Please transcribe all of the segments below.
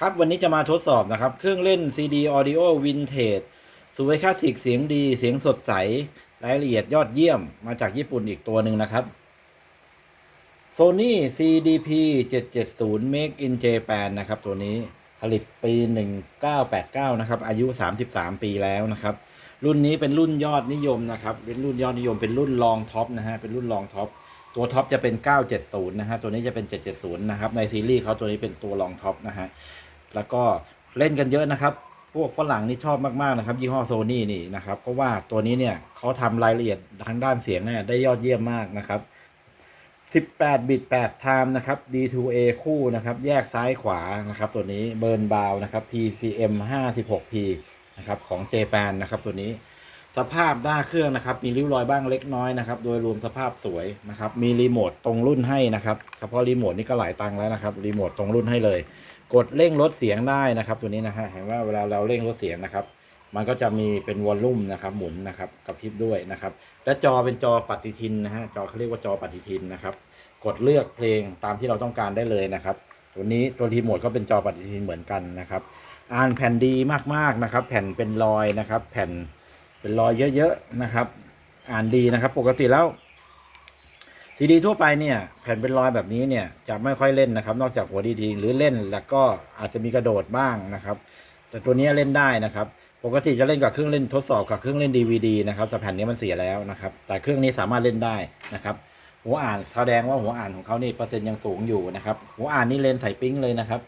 ครับวันนี้จะมาทดสอบนะครับ เครื่องเล่น CD Audio Vintage สวยคลาสสิกเสียงดีเสียงสดใส รายละเอียดยอดเยี่ยมมาจากญี่ปุ่นอีกตัวหนึ่งนะครับ Sony CDP 770 Make in Japan นะครับ ตัวนี้ผลิตปี 1989 นะครับ อายุ 33 ปีแล้วนะครับ รุ่นนี้เป็นรุ่นยอดนิยมนะครับ เป็นรุ่นยอดนิยมเป็นรุ่นรองท็อปนะฮะเป็นรุ่นรองท็อปตัวท็อปจะเป็น 970 นะฮะ ตัวนี้จะเป็น 770 นะครับ ในซีรีส์เขาตัวนี้เป็นตัวรองท็อปนะฮะ แล้วก็เล่นกันเยอะนะครับ พวกฝรั่งนี่ชอบมากๆนะครับ ยี่ห้อโซนี่นี่นะครับ เพราะว่าตัวนี้เนี่ยเขาทำรายละเอียดทางด้านเสียงเนี่ยได้ยอดเยี่ยมมากนะครับ 18 บิต8ไทม์นะครับ D2A คู่นะครับ แยกซ้ายขวานะครับ ตัวนี้เบิร์นบาวนะครับ PCM 56P นะครับของ j p a n นะครับตัวนี้ สภาพหน้าเครื่องนะครับ มีริ้วรอยบ้างเล็กน้อยนะครับ โดยรวมสภาพสวยนะครับ มีรีโมทตรงรุ่นให้นะครับเฉพาะรีโมทนี่ก็หลายตังค์แล้วนะครับ รีโมทตรงรุ่นให้เลย กดเร่งลดเสียงได้นะครับ ตัวนี้นะฮะ เห็นว่าเวลาเราเร่งลดเสียงนะครับ มันก็จะมีเป็นวอลลุ่มนะครับ หมุนนะครับ กระพริบด้วยนะครับ และจอเป็นจอปฏิทินนะฮะ จอเขาเรียกว่าจอปฏิทินนะครับ กดเลือกเพลงตามที่เราต้องการได้เลยนะครับ ตัวนี้ตัวรีโมทก็เป็นจอปฏิทินเหมือนกันนะครับ อ่านแผ่นดีมากๆนะครับ แผ่นเป็นรอยนะครับ แผ่น เป็นรอยเยอะๆนะครับ อ่านดีนะครับ ปกติแล้วซีดีทั่วไปเนี่ยแผ่นเป็นรอยแบบนี้เนี่ยจะไม่ค่อยเล่นนะครับ นอกจากหัวดีทีหรือเล่นแล้วก็อาจจะมีกระโดดบ้างนะครับ แต่ตัวนี้เล่นได้นะครับ ปกติจะเล่นกับเครื่องเล่นทดสอบกับเครื่องเล่น DVD นะครับแต่แผ่นนี้มันเสียแล้วนะครับ แต่เครื่องนี้สามารถเล่นได้นะครับ หัวอ่านแสดงว่าหัวอ่านของเขานี่เปอร์เซ็นต์ยังสูงอยู่นะครับ หัวอ่านนี่เลนใส่ปิ้งเลยนะครับ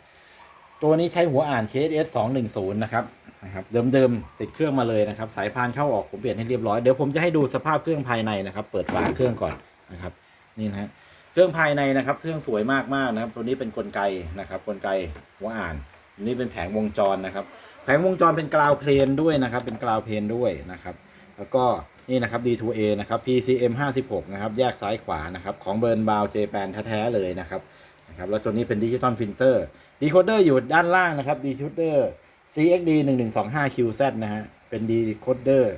ตัวนี้ใช้หัวอ่าน KS 210นะครับ นะครับเดิมๆติดเครื่องมาเลยนะครับ สายพานเข้าออกผมเปลี่ยนให้เรียบร้อยเดี๋ยวผมจะให้ดูสภาพเครื่องภายในนะครับ เปิดฝาเครื่องก่อนนะครับ นี่นะฮะเครื่องภายในนะครับ เครื่องสวยมากๆนะครับ ตัวนี้เป็นกลไกนะครับกลไกหัวอ่านนนี้เป็นแผงวงจรนะครับ แผงวงจรเป็นกราวเพลนด้วยนะครับ เป็นกราวเพลนด้วยนะครับ แล้วก็นี่นะครับ D2A นะครับ PCM 56นะครับ แยกซ้ายขวานะครับ ของเบิร์นบาวเจแปนแท้ๆเลยนะครับนะครับ แล้วตัวนี้เป็นดิจิตอลฟิลเตอร์ดีโคเดอร์อยู่ด้านล่างนะครับดีโคเดอร์ CXD 1125 QZ นะฮะ เป็นดีโคเดอร์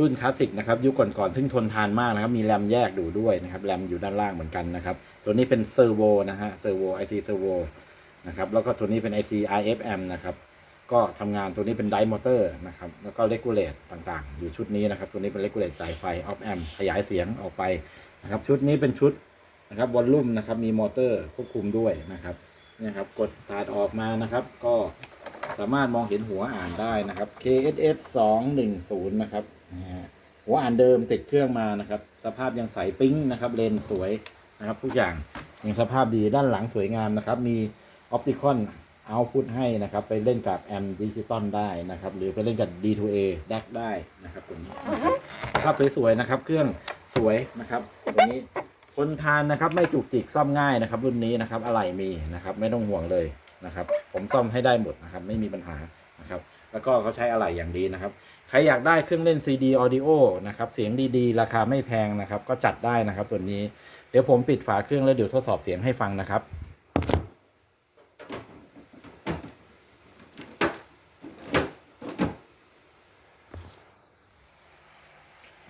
รุ่นคลาสสิกนะครับยุคก่อนๆซึ่งทนทานมากนะครับ มีแรมแยกดูด้วยนะครับแรมอยู่ด้านล่างเหมือนกันนะครับ ตัวนี้เป็นเซอร์โวนะฮะเซอร์โว IC เซอร์โวนะครับแล้วก็ตัวนี้เป็น IC IFM นะครับก็ทำงานตัวนี้เป็นไดมอเตอร์นะครับ แล้วก็เลกูเลตต่างๆ อยู่ชุดนี้นะครับ ตัวนี้เป็นเลกูเลตจ่ายไฟออฟแอมขยายเสียงออกไปนะครับ ชุดนี้เป็นชุดนะครับวอลลุ่มนะครับ มีมอเตอร์ควบคุมด้วยนะครับเนี่ยครับ กดถาดออกมานะครับ ก็ สามารถมองเห็นหัวอ่านได้นะครับ KSS 210นะครับนะฮะหัวอ่านเดิมติดเครื่องมานะครับ สภาพยังใสปิ้งนะครับ เลนสวยนะครับทุกอย่างยังสภาพดีด้านหลังสวยงามนะครับ มีออปติคอนเอาพุทให้นะครับ ไปเล่นกับแอมดิจิตอลได้นะครับ หรือไปเล่นกับ D2A DAC ได้นะครับตัวนี้นะครับสวยๆนะครับ เครื่องสวยนะครับตัวนี้ทนทานนะครับ ไม่จุกจิกซ่อมง่ายนะครับ รุ่นนี้นะครับอะไหล่มีนะครับ ไม่ต้องห่วงเลย นะครับ ผมซ่อมให้ได้หมดนะครับ ไม่มีปัญหานะครับ แล้วก็เขาใช้อะไหล่อย่างดีนะครับ ใครอยากได้เครื่องเล่น CD Audio นะครับ เสียงดีๆ ราคาไม่แพงนะครับ ก็จัดได้นะครับตัวนี้ เดี๋ยวผมปิดฝาเครื่องแล้วเดี๋ยวทดสอบเสียงให้ฟังนะครับ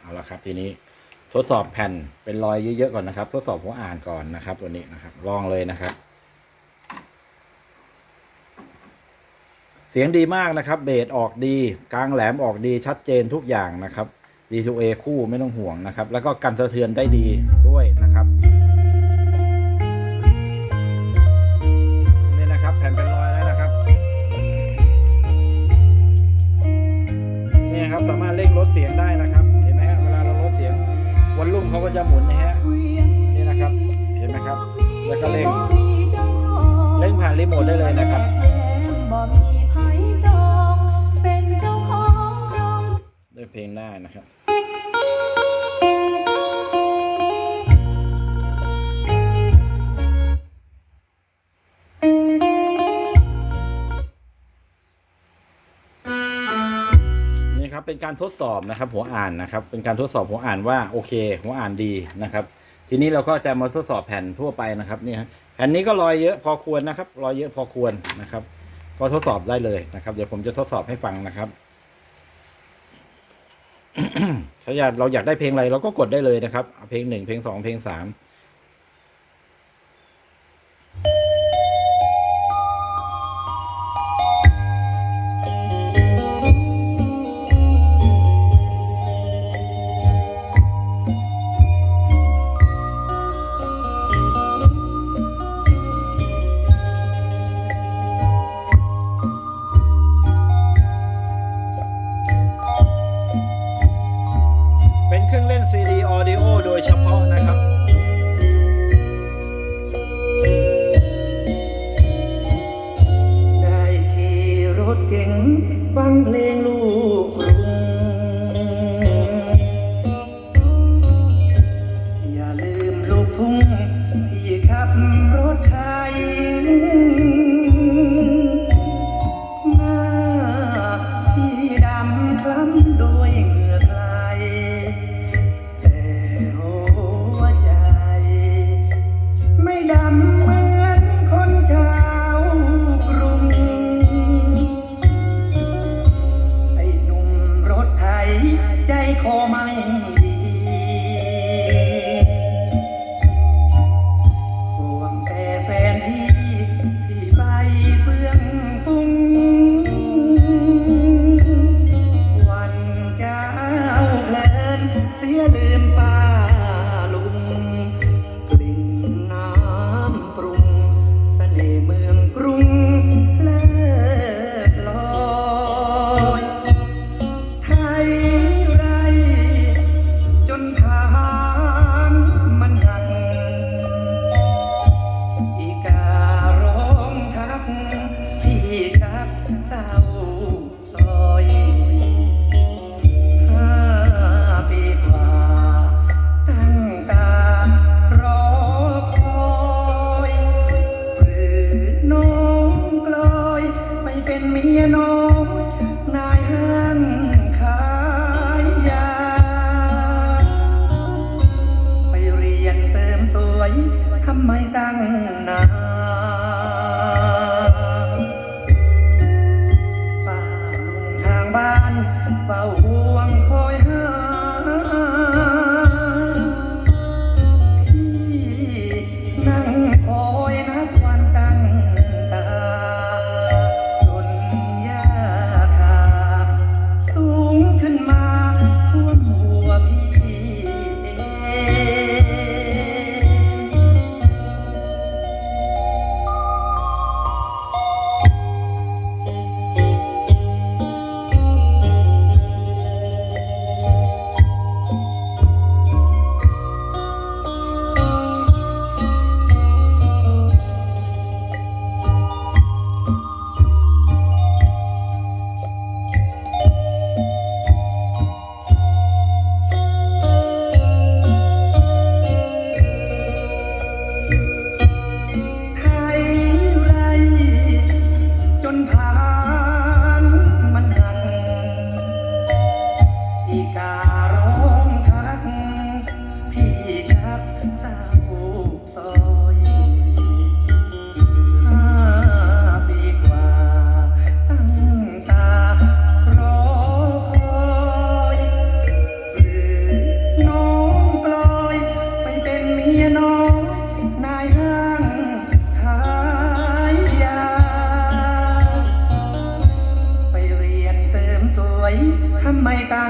เอาละครับทีนี้ทดสอบแผ่นเป็นรอยเยอะๆก่อนนะครับ ทดสอบหัวอ่านก่อนนะครับ ตัวนี้นะครับลองเลยนะครับ เสียงดีมากนะครับ เบสออกดี กลางแหลมออกดีชัดเจนทุกอย่างนะครับ D2A คู่ไม่ต้องห่วงนะครับ แล้วก็กันสะเทือนได้ดีด้วยนะครับนี่นะครับแผ่นเป็นรอยแล้วนะครับนี่ครับสามารถเร่งลดเสียงได้นะครับ เห็นไหมฮะเวลาเราลดเสียงวอลลุ่มเขาก็จะหมุนนะฮะนี่นะครับ เห็นไหมครับ แล้วก็เร่งเร่งผ่านรีโมทได้เลยนะครับ ด้วยเพลงได้นะครับนี่ครับเป็นการทดสอบนะครับ หัวอ่านนะครับ เป็นการทดสอบหัวอ่านว่าโอเค หัวอ่านดีนะครับ ทีนี้เราก็จะมาทดสอบแผ่นทั่วไปนะครับนี่ฮะแผ่นนี้ก็รอยเยอะพอควรนะครับ รอยเยอะพอควรนะครับ ก็ทดสอบได้เลยนะครับ เดี๋ยวผมจะทดสอบให้ฟังนะครับ ถ้าอยากเราอยากได้เพลงอะไรเราก็กดได้เลยนะครับ เพลงหนึ่งเพลงสองเพลงสาม ฟังเพลงลูกกรุงอย่าลืมลูกทุ่งที่ขับรถไทยมาที่ดำคล้ำ เศร้า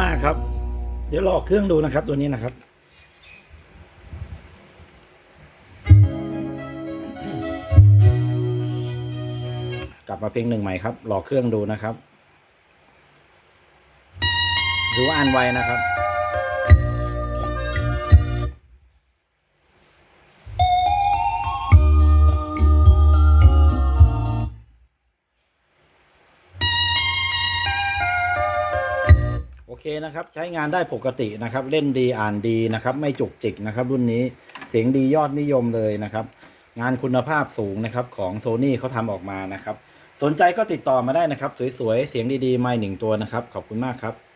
มากครับ เดี๋ยวลอกเครื่องดูนะครับ ตัวนี้นะครับกลับมาเพลงหนึ่งใหม่ครับหลอกเครื่องดูนะครับ ดูว่าอ่านไวนะครับ เคนะครับ ใช้งานได้ปกตินะครับ เล่นดีอ่านดีนะครับ ไม่จุกจิกนะครับ รุ่นนี้เสียงดียอดนิยมเลยนะครับ งานคุณภาพสูงนะครับของโซ n y เขาทำออกมานะครับ สนใจก็ติดต่อมาได้นะครับ สวยๆ เสียงดีๆ ไม่หนึ่งตัวนะครับ ขอบคุณมากครับ